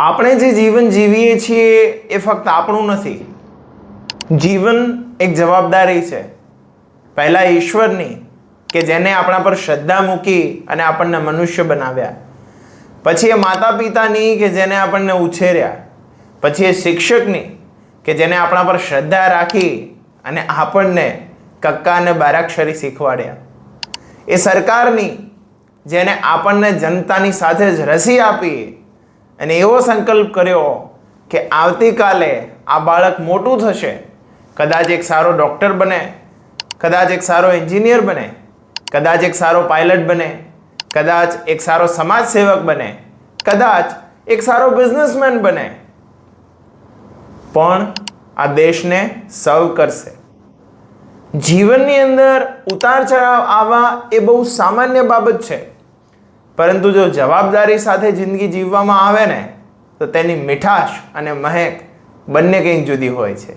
આપણે જે જીવન જીવીએ છીએ એ ફક્ત આપણું નથી. જીવન એક જવાબદારી છે. પહેલાં ઈશ્વરની, કે જેને આપણા પર શ્રદ્ધા મૂકી અને આપણને મનુષ્ય બનાવ્યા. પછી એ માતા પિતાની કે જેને આપણને ઉછેર્યા. પછી એ શિક્ષકની, કે જેને આપણા પર શ્રદ્ધા રાખી અને આપણને કક્કા અને બારાક્ષરી શીખવાડ્યા. એ સરકારની, જેને આપણને જનતાની સાથે જ રસી આપી અને એવો સંકલ્પ કર્યો કે આવતીકાલે આ બાળક મોટું થશે. કદાચ એક સારો ડૉક્ટર બને, કદાચ એક સારો એન્જિનિયર બને, કદાચ એક સારો પાયલટ બને, કદાચ એક સારો સમાજ સેવક બને, કદાચ એક સારો બિઝનેસમેન બને. પણ આ દેશને સર્વ કરશે. જીવનની અંદર ઉતાર ચઢાવ આવવા એ બહુ સામાન્ય બાબત છે. પરંતુ જો જવાબદારી સાથે જિંદગી જીવવામાં આવે ને, તો તેની મીઠાશ અને મહેક બંને કંઈક જુદી હોય છે.